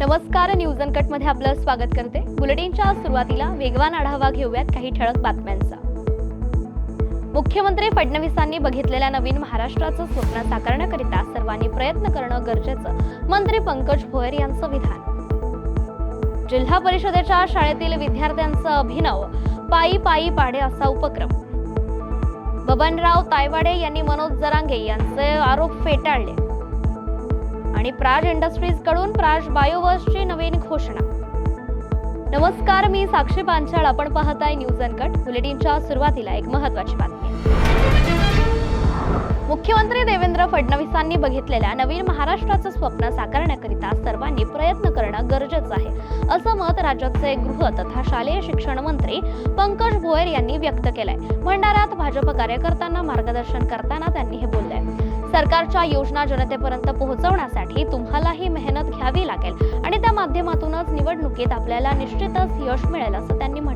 नमस्कार न्यूज अनकटमध्ये आपलं स्वागत करते. बुलेटिनच्या सुरुवातीला वेगवान आढावा घेऊयात काही ठळक बातम्यांचा. मुख्यमंत्री फडणवीसांनी बघितलेल्या नवीन महाराष्ट्राचं स्वप्न साकारण्याकरिता सर्वांनी प्रयत्न करणं गरजेचं मंत्री पंकज भोयर यांचं विधान. जिल्हा परिषदेच्या शाळेतील विद्यार्थ्यांचं अभिनव पायी पायी पाडे असा उपक्रम. बबनराव तायवाडे यांनी मनोज जरांगे यांचे आरोप फेटाळले. आणि प्राज इंडस्ट्रीजकडून प्राज बायोवर्सची नवीन घोषणा. नमस्कार मी साक्षी पांचाळ आपण पाहताय न्यूज अनकट. बुलेटिनच्या सुरुवातीला एक महत्वाची बातमी. मुख्यमंत्री देवेंद्र फडणवीसांनी बघितलेल्या नवीन महाराष्ट्राचं स्वप्न साकारण्याकरिता सर्वांनी प्रयत्न करणं गरजेचं आहे असं मत राज्याचे गृह तथा शालेय शिक्षण मंत्री पंकज भोयर यांनी व्यक्त केलंय. भंडाऱ्यात भाजप कार्यकर्त्यांना मार्गदर्शन करताना त्यांनी हे बोललंय सरकारच्या योजना जनतेपर्यंत पोहोचवण्यासाठी तुम्हालाही मेहनत घ्यावी लागेल आणि त्या माध्यमातूनच निवडणुकीत आपल्याला निश्चितच यश मिळेल असं त्यांनी म्हटलं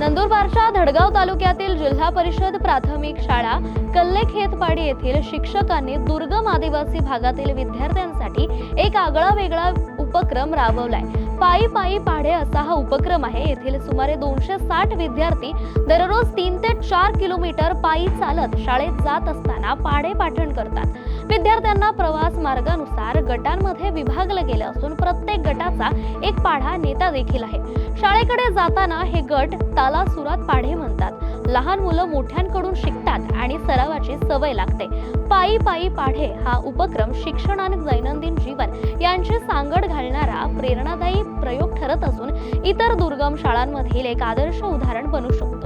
नंदुरबारच्या धडगाव तालुक्यातील जिल्हा परिषद प्राथमिक शाळा कल्लेखेतपाडी येथील शिक्षकांनी दुर्गम आदिवासी भागातील विद्यार्थ्यांसाठी एक आगळा वेगळा उपक्रम राबवलाय. पायी पायी पाढे असा हा उपक्रम आहे. येथील सुमारे दोनशे साठ विद्यार्थी दररोज तीन ते चार किलोमीटर पायी चालत शाळेत जात असताना पाढे पाठण करतात. विद्यार्थ्यांना प्रवास मार्गानुसार गटांमध्ये विभागलं गेलं असून प्रत्येक गटाचा एक पाढा नेता देखील आहे. शाळेकडे जाताना हे गट तालासुरात पाढे म्हणतात. लहान मुलं मोठ्यांकडून शिकतात आणि सरावाची सवय लागते. पायी पायी पाढे हा उपक्रम शिक्षण आणि दैनंदिन जीवन यांची सांगड घालणारा प्रेरणादायी प्रयोग ठरत असून इतर दुर्गम शाळांमधील एक आदर्श उदाहरण बनू शकतो.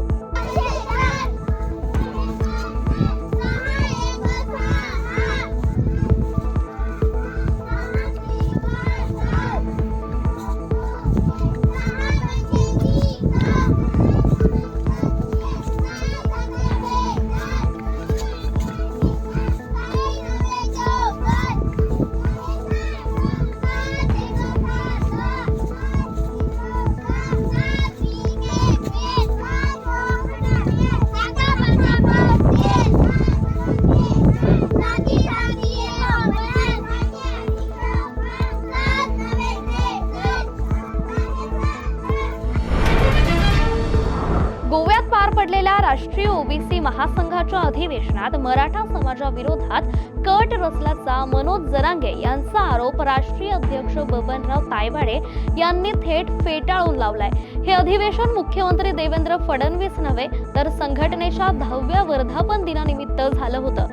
राष्ट्रीय ओबीसी महासंघाच्या अधिवेशनात मराठा समाजाविरोधात कट रचल्याचा मनोज जरांगे यांचा आरोप राष्ट्रीय अध्यक्ष बबनराव तायवाडे यांनी थेट फेटाळून लावलाय. हे अधिवेशन मुख्यमंत्री देवेंद्र फडणवीस नव्हे तर संघटनेच्या दहाव्या वर्धापन दिनानिमित्त झालं होतं.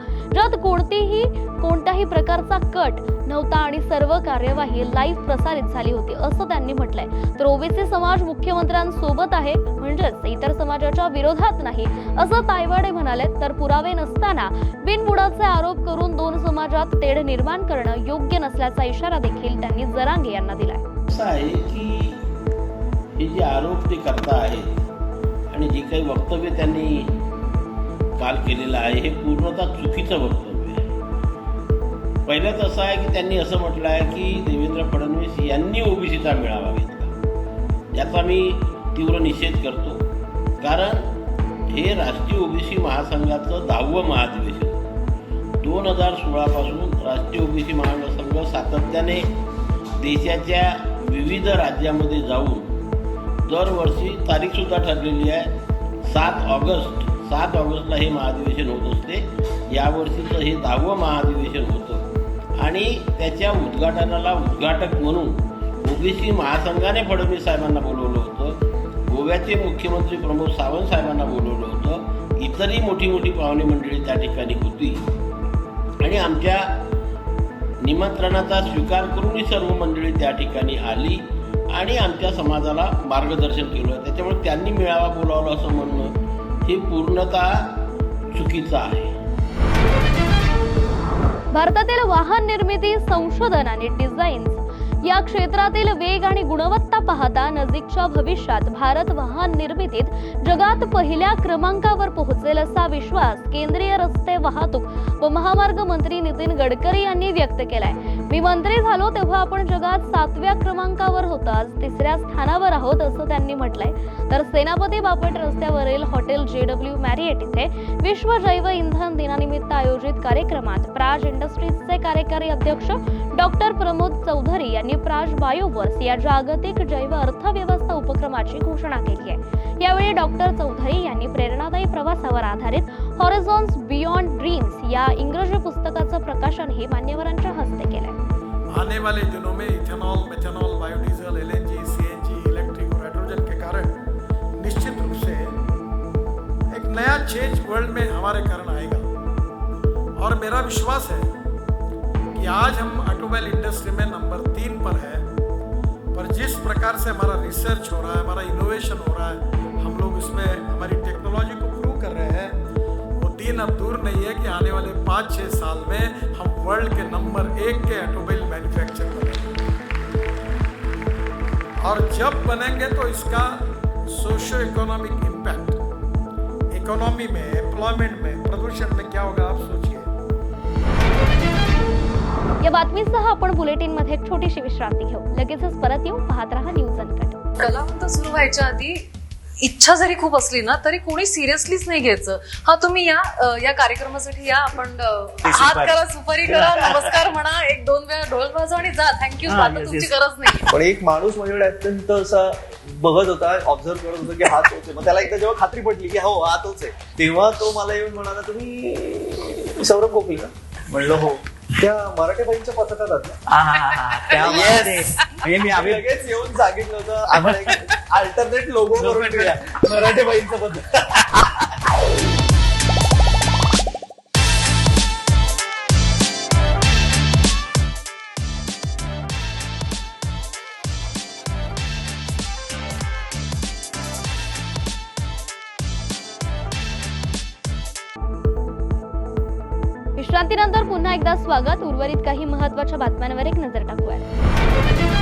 कोणत्याही प्रकारचा कट नव्हता आणि सर्व कार्यवाही लाईव्ह प्रसारित झाली होती असं त्यांनी म्हटलंय. तर ओबीसी समाज मुख्यमंत्र्यांसोबत आहे म्हणजेच इतर समाजाच्या विरोधात नाही असं तायवाडे म्हणाले तर पुरावे नसताना बिनबुडाचे आरोप करून दोन समाजात तेढ निर्माण करणं योग्य नसल्याचा इशारा देखील त्यांनी जरांगे यांना दिलाय. आहे की हे जे आरोप ते करता आहेत आणि जे काही वक्तव्य त्यांनी काल केलेलं आहे हे पूर्णतः चुकीचं वक्तव्य पहिलंच असं आहे की त्यांनी असं म्हटलं आहे की देवेंद्र फडणवीस यांनी ओबीसीचा मेळावा घेतला. याचा मी तीव्र निषेध करतो. कारण हे राष्ट्रीय ओबीसी महासंघाचं दहावं महाधिवेशन दोन हजार सोळापासून राष्ट्रीय ओबीसी महासंघ सातत्याने देशाच्या विविध राज्यामध्ये जाऊन दरवर्षी तारीखसुद्धा ठरलेली आहे. सात ऑगस्ट. सात ऑगस्टला हे महाधिवेशन होत असते. यावर्षीचं हे दहावं महाधिवेशन होतं. आणि त्याच्या उद्घाटनाला उद्घाटक म्हणून ओबीसी महासंघाने फडणवीस साहेबांना बोलवलं होतं. गोव्याचे मुख्यमंत्री प्रमोद सावंत साहेबांना बोलवलं होतं. इतरही मोठी मोठी पाहुणे मंडळी त्या ठिकाणी होती. आणि आमच्या निमंत्रणाचा स्वीकार करून ही सर्व मंडळी त्या ठिकाणी आली आणि आमच्या समाजाला मार्गदर्शन केलं. त्याच्यामुळे त्यांनी मेळावा बोलावला असं म्हणणं हे पूर्णतः चुकीचं आहे. भारतातील वाहन निर्मिती संशोधन आणि डिझाईन या क्षेत्रातील वेग आणि गुणवत्ता पाहता नजीकच्या भविष्यात भारत वाहन निर्मितीत जगात पहिल्या क्रमांकावर पोहोचेल असा विश्वास केंद्रीय रस्ते वाहतूक व महामार्ग मंत्री नितीन गडकरी यांनी व्यक्त केलाय. मी मंत्री झालो तेव्हा आपण जगात सातव्या क्रमांकावर होतो. आज तिसऱ्या स्थानावर आहोत असं त्यांनी म्हटलंय. तर सेनापती बापट रस्त्यावरील हॉटेल जे डब्ल्यू मॅरिएट इथे विश्व जैव इंधन दिनानिमित्त आयोजित कार्यक्रमात प्राज इंडस्ट्रीजचे कार्यकारी अध्यक्ष डॉक्टर प्रमोद चौधरी यांनी प्राज बायोवर्स या जागतिक जैव अर्थव्यवस्था उपक्रमाची घोषणा केली आहे. यावेळी डॉक्टर चौधरी यांनी प्रेरणादायी प्रवासावर आधारित हॉरिझॉन्स बियॉन्ड ड्रीम्स या इंग्रजी पुस्तकाचं प्रकाशनही मान्यवरांच्या हस्ते केलंय. आने वाले दिनों में ethanol methanol biodiesel LNG CNG electric और हाइड्रोजन के कारण निश्चित रूप से एक नया चेंज वर्ल्ड में हमारे कारण आएगा। और मेरा विश्वास है कि आज हम ऑटोमोबाइल इंडस्ट्री में नंबर तीन पर है। पर जिस प्रकार से हमारा रिसर्च हो रहा है हमारा इनोवेशन हो रहा है हम लोग इसमें हमारी टेक्नोलॉजी को कर रहे हैं। वो दिन अब दूर नहीं है कि आने वाले पाँच छः साल में हम वर्ल्ड के नंबर एक के ऑटोमोबाइल मैन्युफैक्चर बनेंगे। और जब बनेंगे तो इसका सोशो इकोनॉमिक इम्पैक्ट इकोनॉमी में एम्प्लॉयमेंट में प्रदूषण में क्या होगा आप सोचिए। या बातमीसह आपण बुलेटिनमध्ये एक छोटीशी विश्रांती घेऊ. लगेचच परत येऊ. पाहत रहा न्यूज अनकट. कलावंत सुरू व्हायच्या आधी इच्छा जरी खूप असली ना तरी कोणी सिरियसलीच नाही घ्यायचं. हा तुम्ही या अ, या कार्यक्रमासाठी या आपण अ, हात करा सुपारी करा नमस्कार म्हणा एक दोन वेळा ढोल वाजवा आणि जा. थँक्यू हा, आता yes, तुमची yes. गरज नाही पण एक माणूस माझ्याकडे अत्यंत असा बघत होता ऑब्झर्व करत होता की हा तोच आहे. मग त्याला एकदा जेव्हा खात्री पडली की हो हा तोच आहे तेव्हा तो मला येऊन म्हणाला तुम्ही सौरभ गोखले का? म्हणलं हो. त्या मराठी बाईंच्या पथकात आहात ना? हा, हा, हा, हा. त्यामुळे म्हणजे मी आम्ही लगेच येऊन सांगितलं होतं आपण अल्टरनेट लोगो करून ठेवूया. मराठी बाईंचं पथक विश्रांतीनंतर पुन्हा एकदा स्वागत. उर्वरित काही महत्त्वाच्या बातम्यांवर एक नजर टाकूया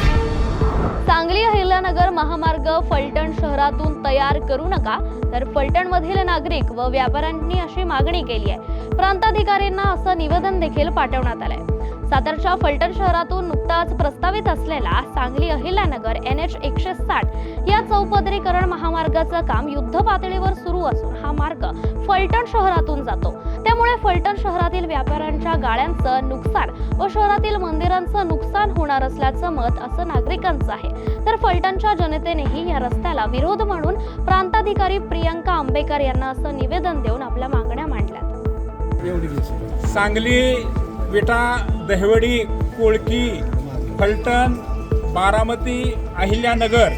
सांगली अहिल्यानगर महामार्ग फलटण शहरातून तयार करू नका तर फलटण मधील नागरिक व व्यापाऱ्यांनी अशी मागणी केली आहे. प्रांताधिकाऱ्यांना असं निवेदन देखील पाठवण्यात आलंय. सातारच्या फलटण शहरातून नुकताच प्रस्तावित असलेला सांगली अहिल्यानगर एन एच एकशे साठ या चौपदरीकरण महामार्गाचं काम युद्ध पातळीवर सुरू असून हा मार्ग फलटण शहरातून जातो. त्यामुळे फलटण शहरातील व्यापाऱ्यांच्या गाड्यांचं नुकसान व शहरातील मंदिरांचं नुकसान होणार असल्याचं मत असं नागरिकांचं आहे. तर फलटणच्या जनतेनेही या रस्त्याला विरोध म्हणून प्रांताधिकारी प्रियंका आंबेकर यांना असं निवेदन देऊन आपल्या मागण्या मांडल्यात. सांगली विटा दहिवडी कोळकी फलटण बारामती अहिल्यानगर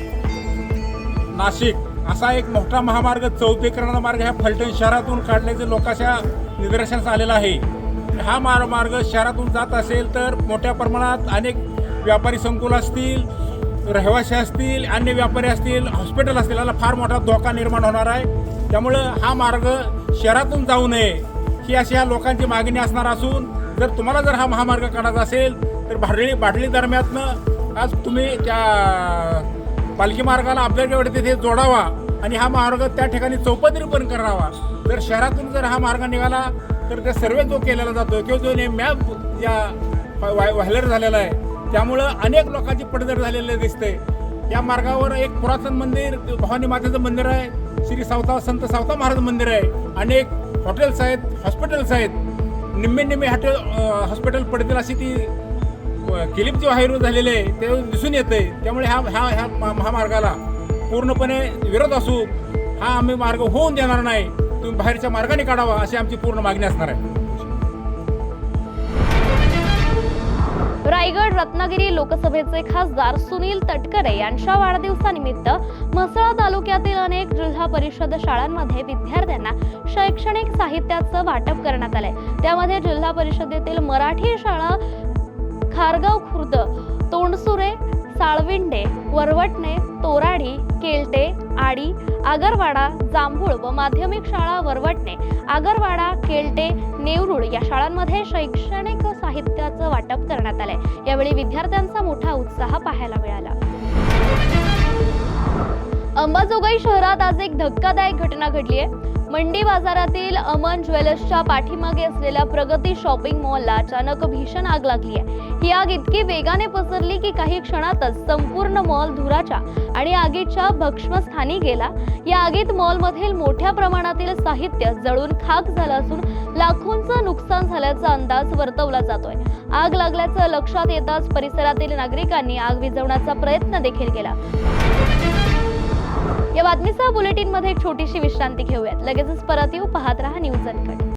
नाशिक असा एक मोठा महामार्ग चौथीकरण मार्ग ह्या फलटण शहरातून काढण्याचे लोकांच्या निदर्शनास आलेला आहे. हा मार मार्ग शहरातून जात असेल तर मोठ्या प्रमाणात अनेक व्यापारी संकुल असतील रहिवासी असतील अन्य व्यापारी असतील हॉस्पिटल असतील याला फार मोठा धोका निर्माण होणार आहे. त्यामुळं हा मार्ग शहरातून जाऊ नये ही अशी ह्या लोकांची मागणी असणार असून जर तुम्हाला जर हा महामार्ग काढायचा असेल तर भाडळी भाडळी दरम्यातनं आज तुम्ही त्या पालखी मार्गाला आपल्याकडे तिथे जोडावा आणि हा मार्ग त्या ठिकाणी चौपदरी पण करावा. जर शहरातून जर हा मार्ग निघाला तर त्या सर्वे जो केलेला जातो किंवा जो मॅप या व्हायलर झालेला आहे त्यामुळं अनेक लोकांची पडझड झालेली दिसते. या मार्गावर एक पुरातन मंदिर भवानी मातेचं मंदिर आहे श्री सावता संत सावता महाराज मंदिर आहे अनेक हॉटेल्स आहेत हॉस्पिटल्स आहेत. निम्मे निम्मे हॉटेल हॉस्पिटल पडतील अशी ती किलिप जे व्हायरल झालेले आहे ते दिसून येते त्यामुळे ह्या ह्या ह्या महामार्गाला पूर्णपणे विरोध असून हा आम्ही मार्ग होऊन देणार नाही. तुम्ही बाहेरच्या मार्गाने काढावा अशी आमची पूर्ण मागणी असणार आहे. रायगड रत्नागिरी लोकसभेचे खासदार सुनील तटकरे यांच्या वाढदिवसानिमित्त म्हसळा तालुक्यातील अनेक जिल्हा परिषद शाळांमध्ये विद्यार्थ्यांना शैक्षणिक साहित्याचं वाटप करण्यात आलंय. त्यामध्ये जिल्हा परिषदेतील मराठी शाळा खारगाव खुर्द तोंडसुरे साळविंडे वरवटणे तोराडी केलटे आडी आगरवाडा जांभूळ व माध्यमिक शाळा वरवटणे आगरवाडा केलटे नेवरुळ या शाळांमध्ये शैक्षणिक साहित्याचं वाटप करण्यात आलंय. यावेळी विद्यार्थ्यांचा मोठा उत्साह पाहायला मिळाला. अंबाजोगाई शहरात आज एक धक्कादायक घटना घडली आहे मंडी बाजारातील अमन ज्वेलर्सच्या पाठीमागे असलेल्या प्रगती शॉपिंग मॉलला अचानक भीषण आग लागली आहे ही आग इतकी वेगाने पसरली की काही क्षणातच संपूर्ण मॉल धुराच्या आणि आगीच्या भक्ष्मस्थानी गेला. या आगीत मॉलमधील मोठ्या प्रमाणातील साहित्य जळून खाक झालं असून लाखोंचं नुकसान झाल्याचा अंदाज वर्तवला जातोय. आग लागल्याचं लक्षात येताच परिसरातील नागरिकांनी आग विझवण्याचा प्रयत्न देखील केला. या बातमीसह बुलेटिनमध्ये एक छोटीशी विश्रांती घेऊयात. लगेचच परत येऊ. पाहत राहा न्यूज अनकट.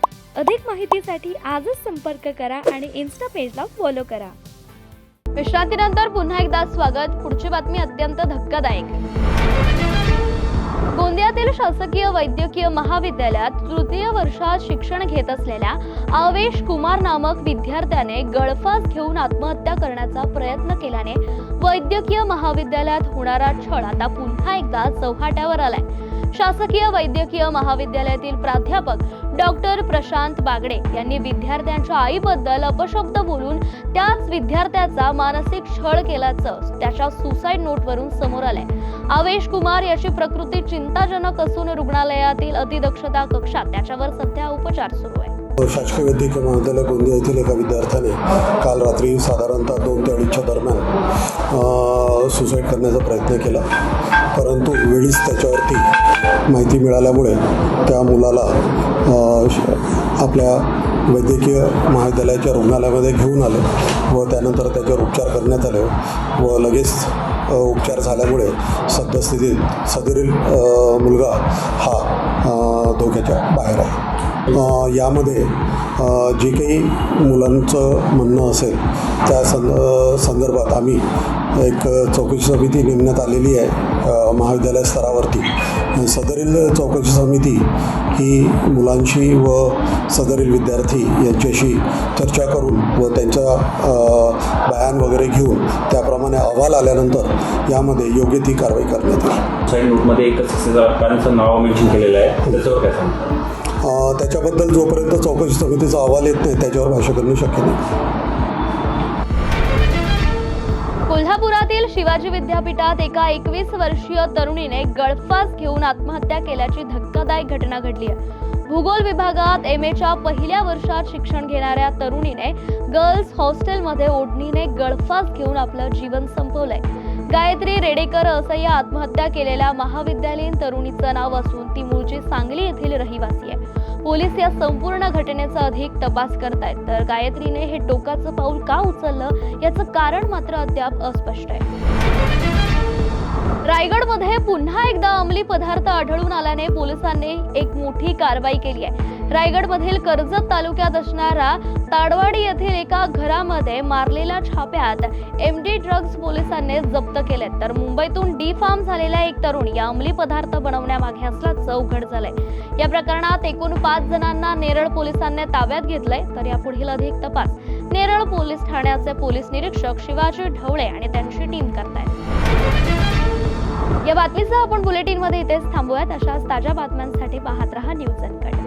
अधिक माहितीसाठी आजच संपर्क करा आणि इन्स्टा पेजला फॉलो करा. विश्रांतीनंतर पुन्हा एकदा स्वागत. पुढची बातमी अत्यंत धक्कादायक. गोंदियातील शासकीय वैद्यकीय महाविद्यालयात तृतीय वर्षात शिक्षण घेत असलेल्या आवेश कुमार नामक विद्यार्थ्याने गळफास घेऊन आत्महत्या करण्याचा प्रयत्न केल्याने वैद्यकीय महाविद्यालयात होणारा छळ आता पुन्हा एकदा चौहाट्यावर आलाय. शासकीय वैद्यकीय महाविद्यालयातील प्राध्यापक डॉक्टर प्रशांत बागडे यांनी विद्यार्थ्यांच्या आईबद्दल अपशब्द बोलून त्याच विद्यार्थ्याचा मानसिक छळ केल्याचं त्याच्या सुसाईड नोटवरून समोर आलंय. आवेश कुमार याची प्रकृती चिंताजनक असून रुग्णालयातील अतिदक्षता कक्षात त्याच्यावर सध्या उपचार सुरू आहे. शासकीय वैद्यकीय महाविद्यालय गोंदिया येथील एका विद्यार्थ्याने काल रात्री साधारणतः दोन ते अडीचच्या दरम्यान सुसाईड करण्याचा प्रयत्न केला. परंतु वेळीच त्याच्यावरती माहिती मिळाल्यामुळे त्या मुलाला आपल्या वैद्यकीय महाविद्यालयाच्या रुग्णालयामध्ये घेऊन आले व त्यानंतर त्याच्यावर उपचार करण्यात आले व लगेच उपचार झाल्यामुळे सद्यस्थितीत सदरील मुलगा हा धोक्याच्या बाहेर आहे. यामध्ये जे काही मुलांचं म्हणणं असेल त्या संद संदर्भात आम्ही एक चौकशी समिती नेमण्यात आलेली आहे महाविद्यालय स्तरावरती. सदरील चौकशी समिती ही मुलांशी व सदरील विद्यार्थी यांच्याशी चर्चा करून व त्यांचा अ, बयान वगैरे घेऊन त्याप्रमाणे अहवाल आल्यानंतर यामध्ये योग्य ती कारवाई करण्यात येईल. कारण नाव मेन्शन केलेलं आहे त्याच्यावर काय सांगता? त्याच्याबद्दल जोपर्यंत चौकशी समितीचा अहवाल येत नाही त्याच्यावर भाष्य करणे शक्य नाही. कोल्हापुरातील शिवाजी विद्यापीठात एका एकवीस वर्षीय तरुणीने गळफास घेऊन आत्महत्या केल्याची धक्कादायक घटना घडली आहे. भूगोल विभागात एम एच्या पहिल्या वर्षात शिक्षण घेणाऱ्या तरुणीने गर्ल्स हॉस्टेलमध्ये ओढणीने गळफास घेऊन आपलं जीवन संपवलंय. गायत्री रेडेकर असं या आत्महत्या केलेल्या महाविद्यालयीन तरुणीचं नाव असून ती मूळची सांगली येथील रहिवासी आहे. पोलीस या संपूर्ण घटनेचा अधिक तपास करतायत. तर गायत्रीने हे टोकाचं पाऊल का उचललं? याचं कारण मात्र अद्याप अस्पष्ट आहे. रायगडमध्ये पुन्हा एकदा अंमली पदार्थ आढळून आल्याने पोलिसांनी एक मोठी कारवाई केली आहे. रायगडमधील कर्जत तालुक्यात असणारा ताडवाडी येथील एका घरामध्ये मारलेल्या छाप्यात एम डी ड्रग्ज पोलिसांनी जप्त केले तर मुंबईतून डी फार्म झालेला एक तरुण या अंमली पदार्थ बनवण्यामागे असल्याचं उघड झालंय. या प्रकरणात एकूण पाच जणांना नेरळ पोलिसांनी ताब्यात घेतलंय. तर यापुढील अधिक तपास. नेरळ पोलीस ठाण्याचे पोलीस निरीक्षक शिवाजी ढवळे आणि त्यांची टीम करतायत. या बातमीसह आपण बुलेटिनमध्ये इथेच थांबूयात. अशाच ताज्या बातम्यांसाठी पाहत रहा न्यूज अनकट